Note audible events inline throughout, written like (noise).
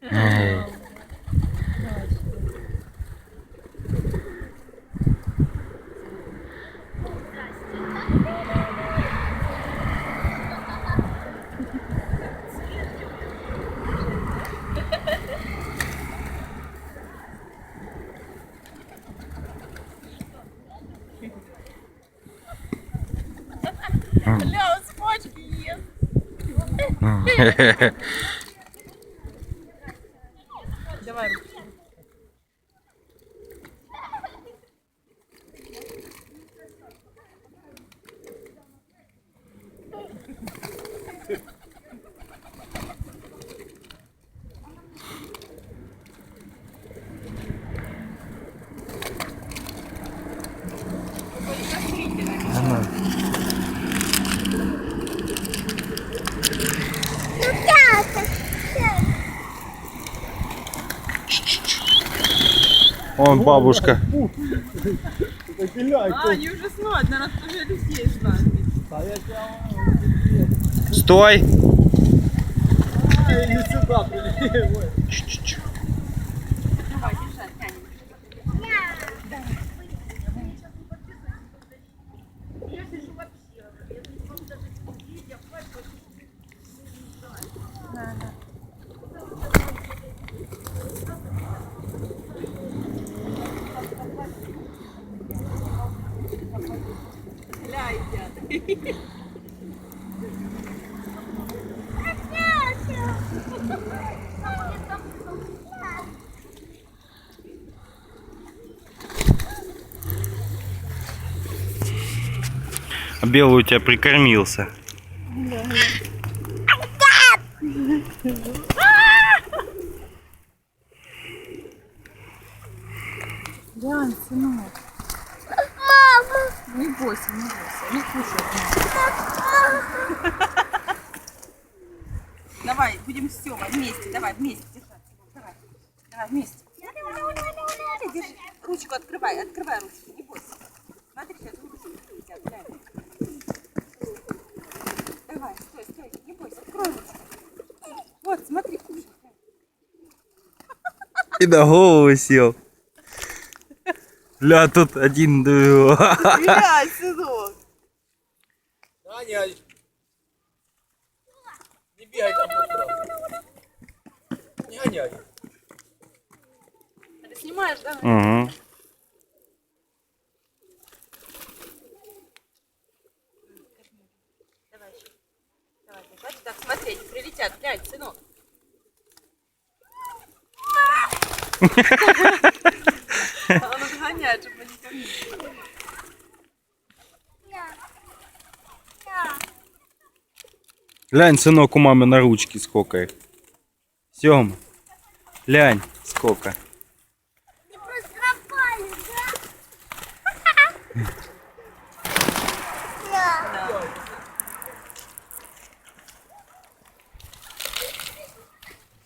Hey. Ей. Ля, смачки є. Давай ручку. Вон бабушка. А, они уже знают, наверное, тоже людей знают. Стой! Давай, А белый у тебя прикормился. Ян, сынок. Не бойся, не бойся. Не кушай. Давай, будем с Сёмой вместе. Давай, вместе держать. Давай, давай вместе. Держи. Ручку открывай, открывай ручку, не бойся. Смотри, сейчас ручку глянь. Давай, стой, стой, не бойся, открой ручку. Вот, смотри, кушай. И на голову сел. Ля, тут один другого. Глянь, (laughs) сынок. Аня, не бегай там. Не гоняй. Ты снимаешь, да? Угу. Давай еще. Давай, так, хватит так смотреть, прилетят, глянь, сынок. (laughs) Чтобы они. Глянь, сынок, у мамы на ручке сколько их. Сёма, глянь, сколько.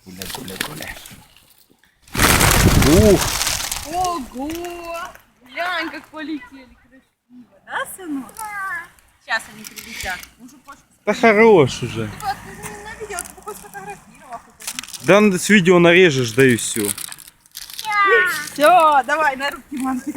Гуля, гуля, гуля. Ух, Ого! Глянь, как полетели красиво, да, сынок? Сейчас они прилетят. Уже Пашка да хорош уже. ты на видео ты сфотографировал. Да с видео нарежешь, да и все. Все, давай на руки мамки.